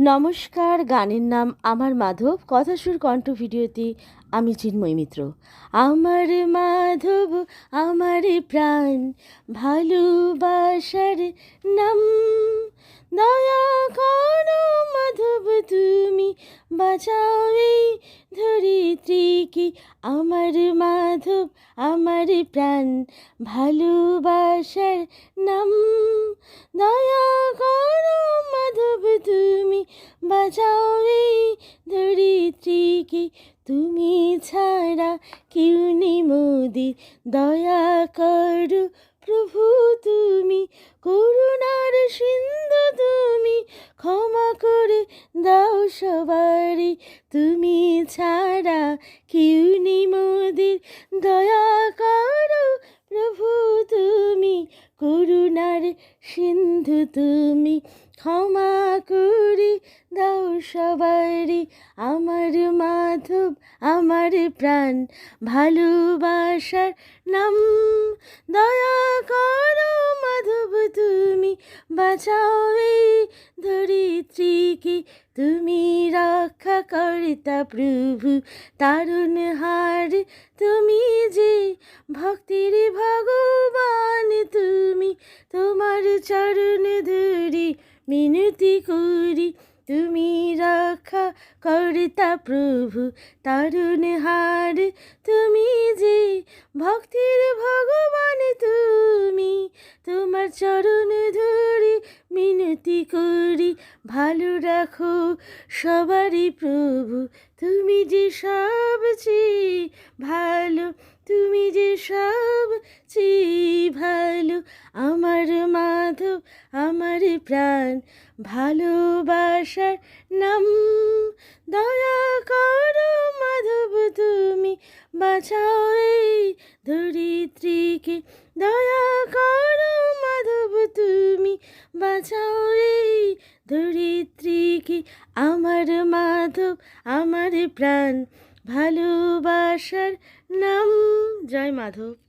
নমস্কার, গানের নাম আমার মাধব কথাসুর কণ্ঠ ভিডিওতে আমি চিন্ময় মিত্র। আমার মাধব, আমার প্রাণ, ভালোবাসার নাম। দয়া করো মাধব, তুমি বাঁচাও এই ধরিত্রীকে। আমার মাধব, আমার প্রাণ, ভালোবাসার নাম। এই ধরিত্রীকে তুমি ছাড়া কেউ নেই মোদের দয়া করো প্রভু তুমি, করুণার সিন্ধু তুমি, ক্ষমা করে দাও সবারই। তুমি ছাড়া কেউ নেই মোদের দয়া করো করুণার সিন্ধু তুমি ক্ষমা করে দাও সবারই। আমার মাধব, আমার প্রাণ, ভালোবাসার নাম দয়া করো মাধব তুমি। বাঁচাও এই ধরিত্রীকে, তুমি রক্ষা কর্তা প্রভু। তারুণ হার তুমি যে ভক্তির ভগবান মিনতি করি, তুমি রক্ষা কর্তা প্রভু, তারুণ হার। তুমি যে ভক্তির ভগবান, তুমি তোমার চরণ ধরি মিনতি করি। ভালো রাখো সবারই প্রভু, তুমি যে সবচেয়ে ভালো, তুমি যে সবচেয়ে ভালো। আমার প্রাণ ভালোবাসার নাম। দয়া করো মাধব, তুমি বাঁচাও এই ধরিত্রীকে। দয়া করো মাধব, তুমি বাঁচাও এই ধরিত্রীকে। আমার মাধব, আমার প্রাণ ভালোবাসার নাম। জয় মাধব।